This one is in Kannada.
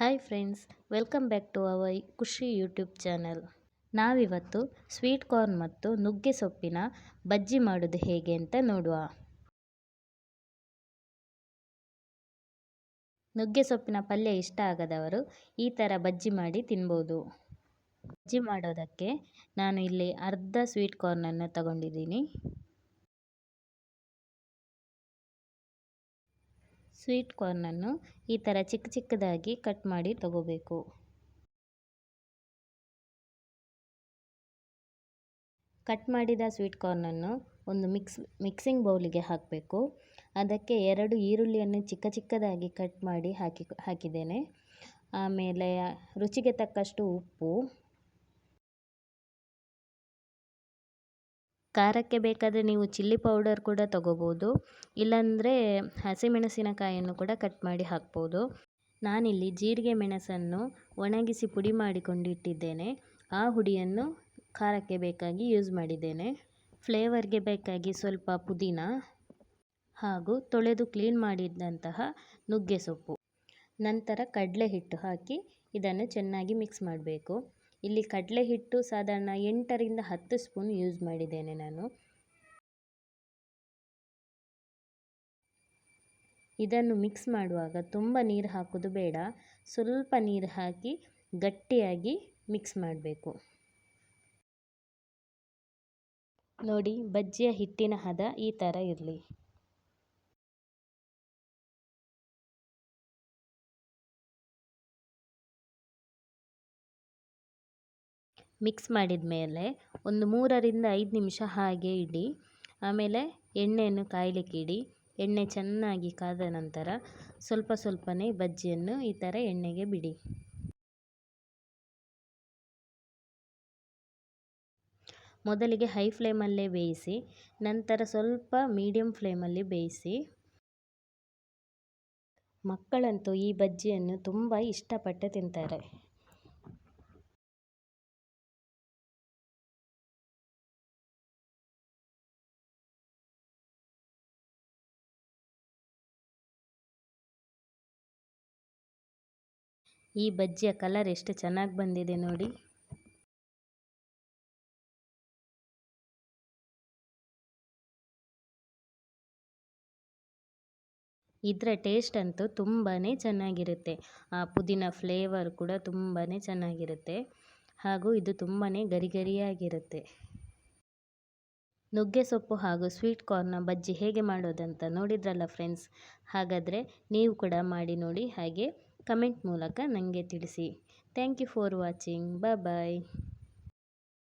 Hi friends, welcome back to our Khushi YouTube channel. ನಾವಿವತ್ತು ಸ್ವೀಟ್ ಕಾರ್ನ್ ಮತ್ತು ನುಗ್ಗೆ ಸೊಪ್ಪಿನ ಬಜ್ಜಿ ಮಾಡೋದು ಹೇಗೆ ಅಂತ ನೋಡುವ. ನುಗ್ಗೆ ಸೊಪ್ಪಿನ ಪಲ್ಯ ಇಷ್ಟ ಆಗದವರು ಈ ಥರ ಬಜ್ಜಿ ಮಾಡಿ ತಿನ್ಬೋದು. ಬಜ್ಜಿ ಮಾಡೋದಕ್ಕೆ ನಾನು ಇಲ್ಲಿ ಅರ್ಧ ಸ್ವೀಟ್ ಕಾರ್ನನ್ನು ತಗೊಂಡಿದ್ದೀನಿ. ಸ್ವೀಟ್ ಕಾರ್ನನ್ನು ಈ ಥರ ಚಿಕ್ಕ ಚಿಕ್ಕದಾಗಿ ಕಟ್ ಮಾಡಿ ತಗೋಬೇಕು. ಕಟ್ ಮಾಡಿದ ಸ್ವೀಟ್ ಕಾರ್ನನ್ನು ಒಂದು ಮಿಕ್ಸ್, ಮಿಕ್ಸಿಂಗ್ ಬೌಲಿಗೆ ಹಾಕಬೇಕು. ಅದಕ್ಕೆ ಎರಡು ಈರುಳ್ಳಿಯನ್ನು ಚಿಕ್ಕ ಚಿಕ್ಕದಾಗಿ ಕಟ್ ಮಾಡಿ ಹಾಕಿ, ಹಾಕಿದ್ದೇನೆ. ಆಮೇಲೆ ರುಚಿಗೆ ತಕ್ಕಷ್ಟು ಉಪ್ಪು ಖಾರಕ್ಕೆ ಬೇಕಾದರೆ ನೀವು ಚಿಲ್ಲಿ ಪೌಡರ್ ಕೂಡ ತಗೋಬೋದು. ಇಲ್ಲಾಂದರೆ ಹಸಿಮೆಣಸಿನಕಾಯಿಯನ್ನು ಕೂಡ ಕಟ್ ಮಾಡಿ ಹಾಕ್ಬೋದು. ನಾನಿಲ್ಲಿ ಜೀರಿಗೆ ಮೆಣಸನ್ನು ಒಣಗಿಸಿ ಪುಡಿ ಮಾಡಿಕೊಂಡಿಟ್ಟಿದ್ದೇನೆ. ಆ ಹುಡಿಯನ್ನು ಖಾರಕ್ಕೆ ಬೇಕಾಗಿ ಯೂಸ್ ಮಾಡಿದ್ದೇನೆ. ಫ್ಲೇವರ್ಗೆ ಬೇಕಾಗಿ ಸ್ವಲ್ಪ ಪುದೀನ ಹಾಗೂ ತೊಳೆದು ಕ್ಲೀನ್ ಮಾಡಿದಂತಹ ನುಗ್ಗೆ ಸೊಪ್ಪು. ನಂತರ ಕಡಲೆ ಹಿಟ್ಟು ಹಾಕಿ ಇದನ್ನು ಚೆನ್ನಾಗಿ ಮಿಕ್ಸ್ ಮಾಡಬೇಕು. ಇಲ್ಲಿ ಕಡಲೆ ಹಿಟ್ಟು ಸಾಧಾರಣ ಎಂಟರಿಂದ ಹತ್ತು ಸ್ಪೂನ್ ಯೂಸ್ ಮಾಡಿದ್ದೇನೆ ನಾನು. ಇದನ್ನು ಮಿಕ್ಸ್ ಮಾಡುವಾಗ ತುಂಬ ನೀರು ಹಾಕೋದು ಬೇಡ. ಸ್ವಲ್ಪ ನೀರು ಹಾಕಿ ಗಟ್ಟಿಯಾಗಿ ಮಿಕ್ಸ್ ಮಾಡಬೇಕು. ನೋಡಿ, ಬಜ್ಜಿಯ ಹಿಟ್ಟಿನ ಹದ ಈ ಥರ ಇರಲಿ. ಮಿಕ್ಸ್ ಮಾಡಿದ ಮೇಲೆ ಒಂದು ಮೂರರಿಂದ ಐದು ನಿಮಿಷ ಹಾಗೆ ಇಡಿ. ಆಮೇಲೆ ಎಣ್ಣೆಯನ್ನು ಕಾಯಲಿಕ್ಕೆ ಇಡಿ. ಎಣ್ಣೆ ಚೆನ್ನಾಗಿ ಕಾದ ನಂತರ ಸ್ವಲ್ಪ ಸ್ವಲ್ಪನೇ ಬಜ್ಜಿಯನ್ನು ಈ ಥರ ಎಣ್ಣೆಗೆ ಬಿಡಿ. ಮೊದಲಿಗೆ ಹೈ ಫ್ಲೇಮಲ್ಲೇ ಬೇಯಿಸಿ, ನಂತರ ಸ್ವಲ್ಪ ಮೀಡಿಯಮ್ ಫ್ಲೇಮಲ್ಲಿ ಬೇಯಿಸಿ. ಮಕ್ಕಳಂತೂ ಈ ಬಜ್ಜಿಯನ್ನು ತುಂಬ ಇಷ್ಟಪಟ್ಟು ತಿಂತಾರೆ. ಈ ಬಜ್ಜಿಯ ಕಲರ್ ಎಷ್ಟು ಚೆನ್ನಾಗಿ ಬಂದಿದೆ ನೋಡಿ. ಇದರ ಟೇಸ್ಟ್ ಅಂತೂ ತುಂಬಾ ಚೆನ್ನಾಗಿರುತ್ತೆ. ಆ ಪುದೀನ ಫ್ಲೇವರ್ ಕೂಡ ತುಂಬಾ ಚೆನ್ನಾಗಿರುತ್ತೆ. ಹಾಗೂ ಇದು ತುಂಬಾ ಗರಿ ಗರಿಯಾಗಿರುತ್ತೆ. ನುಗ್ಗೆ ಸೊಪ್ಪು ಹಾಗೂ ಸ್ವೀಟ್ ಕಾರ್ನ ಬಜ್ಜಿ ಹೇಗೆ ಮಾಡೋದಂತ ನೋಡಿದ್ರಲ್ಲ ಫ್ರೆಂಡ್ಸ್ ಹಾಗಾದರೆ ನೀವು ಕೂಡ ಮಾಡಿ ನೋಡಿ ಹಾಗೆ. ಕಮೆಂಟ್ ಮೂಲಕ ನನಗೆ ತಿಳಿಸಿ. Thank you for watching. Bye bye.